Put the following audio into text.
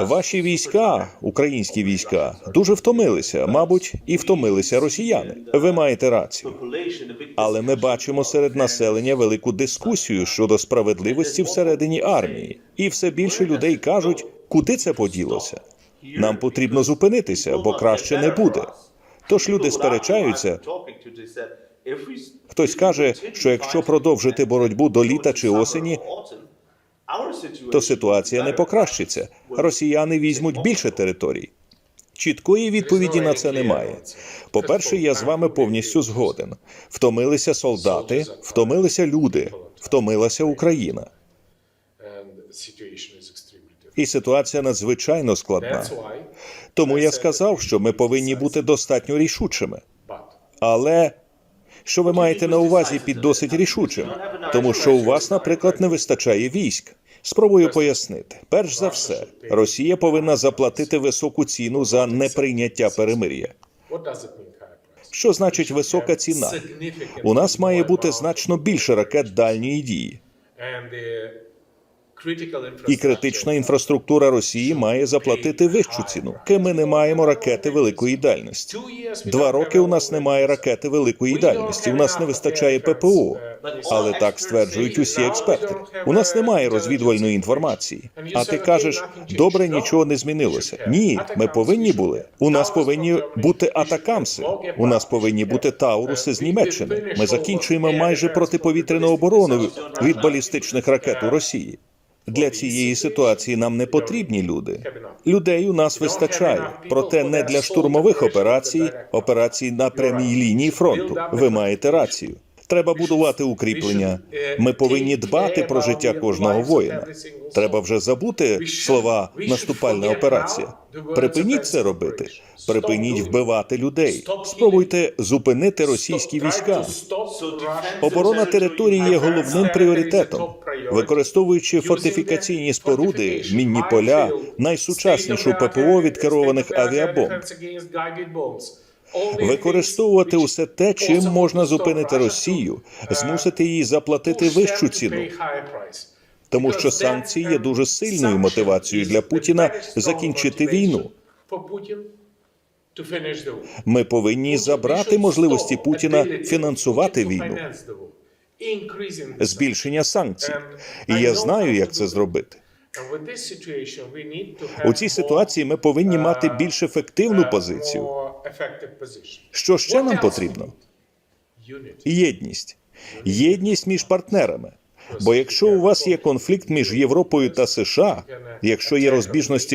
Ваші війська, українські війська, дуже втомилися, мабуть, і втомилися росіяни. Ви маєте рацію. Але ми бачимо серед населення велику дискусію щодо справедливості всередині армії, і все більше людей кажуть, куди це поділося. Нам потрібно зупинитися, бо краще не буде. Тож люди сперечаються. Хтось каже, що якщо продовжити боротьбу до літа чи осені, то ситуація не покращиться. Росіяни візьмуть більше територій. Чіткої відповіді на це немає. По-перше, я з вами повністю згоден. Втомилися солдати, втомилися люди, втомилася Україна. І ситуація надзвичайно складна. Тому я сказав, що ми повинні бути достатньо рішучими. Але що ви маєте на увазі під досить рішучим? Тому що у вас, наприклад, не вистачає військ. Спробую пояснити. Перш за все, Росія повинна заплатити високу ціну за неприйняття перемир'я. Що значить висока ціна? У нас має бути значно більше ракет дальньої дії, і критична інфраструктура Росії має заплатити вищу ціну. Ки ми не маємо ракети великої дальності. Два роки у нас немає ракети великої дальності. У нас не вистачає ППО. Але так стверджують усі експерти. У нас немає розвідувальної інформації. А ти кажеш, добре, нічого не змінилося. Ні, ми повинні були. У нас повинні бути атакамси. У нас повинні бути тауруси з Німеччини. Ми закінчуємо майже протиповітряну оборону від балістичних ракет у Росії. Для цієї ситуації нам не потрібні люди. Людей у нас вистачає, проте не для штурмових операцій, операцій на прямій лінії фронту. Ви маєте рацію. Треба будувати укріплення. Ми повинні дбати про життя кожного воїна. Треба вже забути слова наступальна операція. Припиніть це робити. Припиніть вбивати людей. Спробуйте зупинити російські війська. Оборона території є головним пріоритетом. Використовуючи фортифікаційні споруди, мінні поля, найсучаснішу ППО від керованих авіабомб, використовувати усе те, чим можна зупинити Росію, змусити її заплатити вищу ціну, тому що санкції є дуже сильною мотивацією для Путіна закінчити війну. Ми повинні забрати можливості Путіна фінансувати війну, збільшення санкцій. І я знаю, як це зробити. У цій ситуації ми повинні мати більш ефективну позицію. Що ще нам потрібно? Єдність. Єдність між партнерами. Бо якщо у вас є конфлікт між Європою та США, якщо є розбіжності